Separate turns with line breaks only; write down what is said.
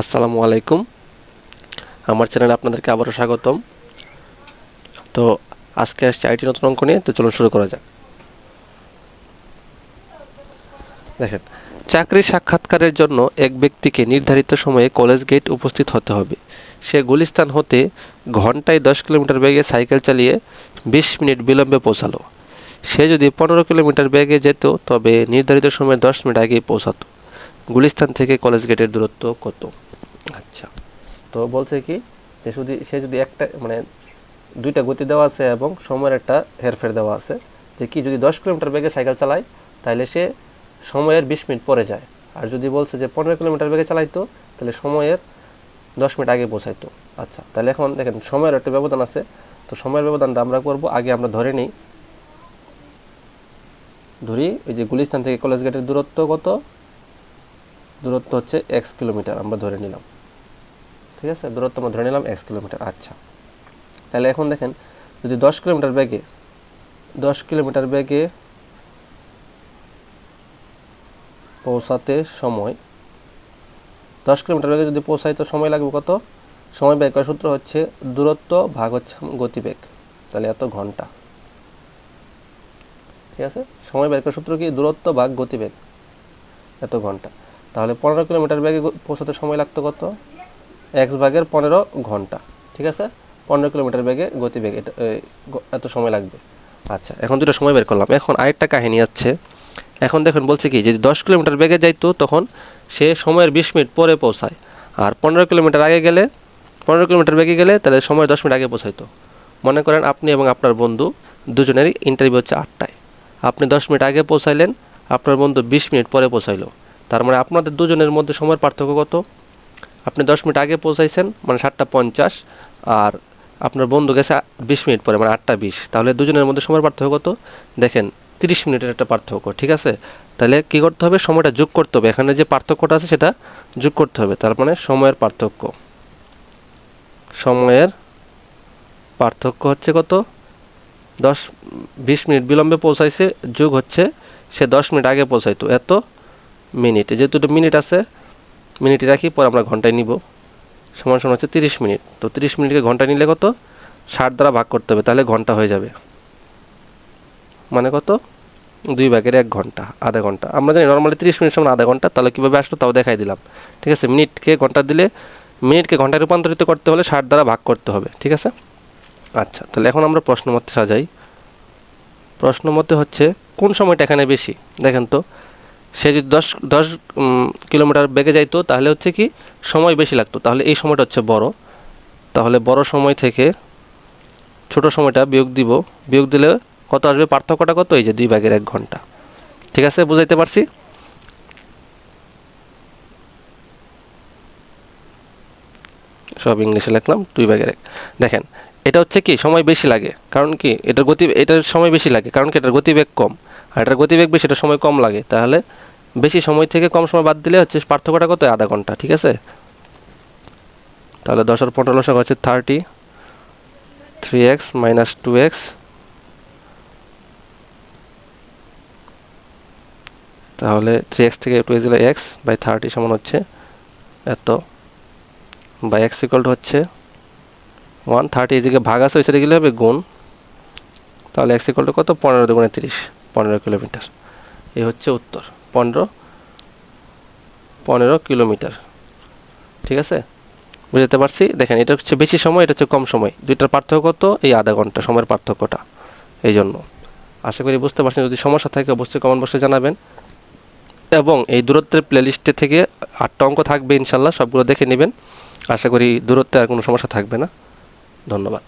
আসসালামু আলাইকুম। আমার চ্যানেলে আপনাদেরকে আবারও স্বাগতম। তো আজকে আসছে আইটি নতুন অঙ্ক নিয়ে, তো চলুন শুরু করা যাক। দেখেন, চাকরি সাক্ষাৎকারের জন্য এক ব্যক্তিকে নির্ধারিত সময়ে কলেজ গেট উপস্থিত হতে হবে। সে গুলিস্তান হতে ঘন্টায় দশ কিলোমিটার বেগে সাইকেল চালিয়ে বিশ মিনিট বিলম্বে পৌঁছালো। সে যদি পনেরো কিলোমিটার বেগে যেত, তবে নির্ধারিত সময়ে দশ মিনিট আগেই পৌঁছাতো। গুলিস্তান থেকে কলেজ গেটের দূরত্ব কত? আচ্ছা তো বলছে কি যে শুধু সে যদি একটা মানে দুইটা গতি দেওয়া আছে এবং সময়ের একটা হেরফের দেওয়া আছে, যে কি যদি দশ কিলোমিটার বেগে সাইকেল চালায়, তাহলে সে সময়ের বিশ মিনিট পরে যায়। আর যদি বলছে যে পনেরো কিলোমিটার বেগে চালাইতো, তাহলে সময়ের দশ মিনিট আগে পৌঁছাইতো। আচ্ছা তাহলে এখন দেখেন, সময়ের একটা ব্যবধান আছে। তো সময়ের ব্যবধানটা আমরা করব, আগে আমরা ধরে নিই। ধরি, ওই যে গুলিস্তান থেকে কলেজ গেটের দূরত্ব কত? দূরত্ব হচ্ছে এক্স কিলোমিটার, আমরা ধরে নিলাম। ঠিক আছে? দূরত্ব আমরা ধরে নিলাম এক্স কিলোমিটার আচ্ছা। তাহলে এখন দেখেন, যদি দশ কিলোমিটার বেগে, দশ কিলোমিটার বেগে পৌঁছাতে সময়, দশ কিলোমিটার বেগে যদি পৌঁছাই তো সময় লাগবে কত? সময় ব্যয় করার সূত্র হচ্ছে দূরত্ব ভাগ হচ্ছে গতিবেগ। তাহলে এত ঘণ্টা। ঠিক আছে? সময় ব্যয় করার সূত্র কি? দূরত্ব ভাগ গতিবেগ। এত ঘণ্টা। তাহলে পনেরো কিলোমিটার বেগে গ- পৌঁছাতে সময় লাগতো কত? এক্স ভাগের পনেরো ঘণ্টা, ঠিক আছে? পনেরো কিলোমিটার বেগে গতিবেগ, এটা এত সময় লাগবে। আচ্ছা এখন দুটো সময় বের করলাম। এখন আরেকটা কাহিনী আছে। এখন দেখুন, বলছে কি, যদি দশ কিলোমিটার বেগে যাইতো, তখন সে সময়ের বিশ মিনিট পরে পৌঁছায়। আর পনেরো কিলোমিটার আগে গেলে, পনেরো কিলোমিটার বেগে গেলে, তাহলে সময় দশ মিনিট আগে পৌঁছাইতো। মনে করেন আপনি এবং আপনার বন্ধু দুজনেরই ইন্টারভিউ হচ্ছে আটটায়। আপনি দশ মিনিট আগে পৌঁছাইলেন, আপনার বন্ধু বিশ মিনিট পরে পৌঁছাইলো। তার মানে আপনাদের দুজনের মধ্যে সময়ের পার্থক্য কত? আপনি দশ মিনিট আগে পৌঁছাইছেন মানে সাতটা পঞ্চাশ, আর আপনার বন্ধু গেছে বিশ মিনিট পরে মানে আটটা বিশ। তাহলে দুজনের মধ্যে সময়ের পার্থক্য কত? দেখেন, তিরিশ মিনিটের একটা পার্থক্য, ঠিক আছে? তাহলে কি করতে হবে? সময়টা যোগ করতে হবে। এখানে যে পার্থক্যটা আছে সেটা যোগ করতে হবে, তার মানে সময়ের পার্থক্য। সময়ের পার্থক্য হচ্ছে কত? দশ, বিশ মিনিট বিলম্বে পৌঁছাইছে, যোগ হচ্ছে সে দশ মিনিট আগে পৌঁছাইতো। এত মিনিট। যেহেতু দুটো মিনিট আছে, মিনিট রাখি, পর আমরা ঘন্টায় নিব। সমান সমান হচ্ছে তিরিশ মিনিট। তো তিরিশ মিনিটকে ঘণ্টা নিলে কত? ষাট দ্বারা ভাগ করতে হবে, তাহলে ঘণ্টা হয়ে যাবে। মানে কত? দুই ভাগের এক ঘণ্টা, আধা ঘণ্টা। আমরা জানি নর্মালি তিরিশ মিনিট সমান আধা ঘণ্টা, তাহলে কীভাবে আসলো তাও দেখাই দিলাম। ঠিক আছে? মিনিটকে ঘণ্টা দিলে, মিনিটকে ঘন্টায় রূপান্তরিত করতে হলে ষাট দ্বারা ভাগ করতে হবে। ঠিক আছে? আচ্ছা তাহলে এখন আমরা প্রশ্ন মতে সাজাই। প্রশ্ন মতে হচ্ছে, কোন সময়টা এখানে বেশি? দেখেন তো সে যদি দশ দশ কিলোমিটার বেগে যাইতো, তাহলে হচ্ছে কি সময় বেশি লাগতো। তাহলে এই সময়টা হচ্ছে বড়। তাহলে বড় সময় থেকে ছোট সময়টা বিয়োগ দিব। বিয়োগ দিলে কত আসবে? পার্থক্যটা কত? এই যে দুই ভাগের এক ঘণ্টা। ঠিক আছে? বুঝাইতে পারছি? সব ইংলিশে লিখলাম, দুই ভাগের এক। দেখেন এটা হচ্ছে কি, সময় বেশি লাগে। কারণ কি, এটার গতি, এটার সময় বেশি লাগে। কারণ কি, এটার গতিবেগ কম। আর এটার গতিবেগ বেশি এটার সময় কম লাগে। তাহলে বেশি সময় থেকে কম সময় বাদ দিলে হচ্ছে পার্থক্যটা কত? আধা ঘণ্টা, ঠিক আছে? তাহলে দশ আর পনেরো লসক হচ্ছে thirty three x minus two x তাহলে থ্রি এক্স থেকে টু এক্স দিলে এক্স বাই থার্টি সমান হচ্ছে এত। বাই এক্স ইকুয়াল টু হচ্ছে ওয়ান থার্টি এদিকে ভাগ আছে ওই সাইডে গেলে হবে গুণ। তাহলে এক্স ইকুয়াল টু কত? পনেরো দুগুণে তিরিশ। পনেরো কিলোমিটার। এই হচ্ছে উত্তর। পনেরো পনেরো কিলোমিটার। ঠিক আছে? বুঝতে পারছি? দেখেন, এটা হচ্ছে বেশি সময়, এটা হচ্ছে কম সময়। দুইটার পার্থক্য কত? এই আধা ঘণ্টা, সময়ের পার্থক্যটা। এই জন্য আশা করি বুঝতে পারছেন। যদি সমস্যা থাকে, অবশ্যই কমেন্ট বক্সে জানাবেন। এবং এই দূরত্বের প্লেলিস্টে থেকে আটটা অঙ্ক থাকবে, ইনশাল্লাহ। সবগুলো দেখে নেবেন। আশা করি দূরত্বে আর কোনো সমস্যা থাকবে না। ধন্যবাদ।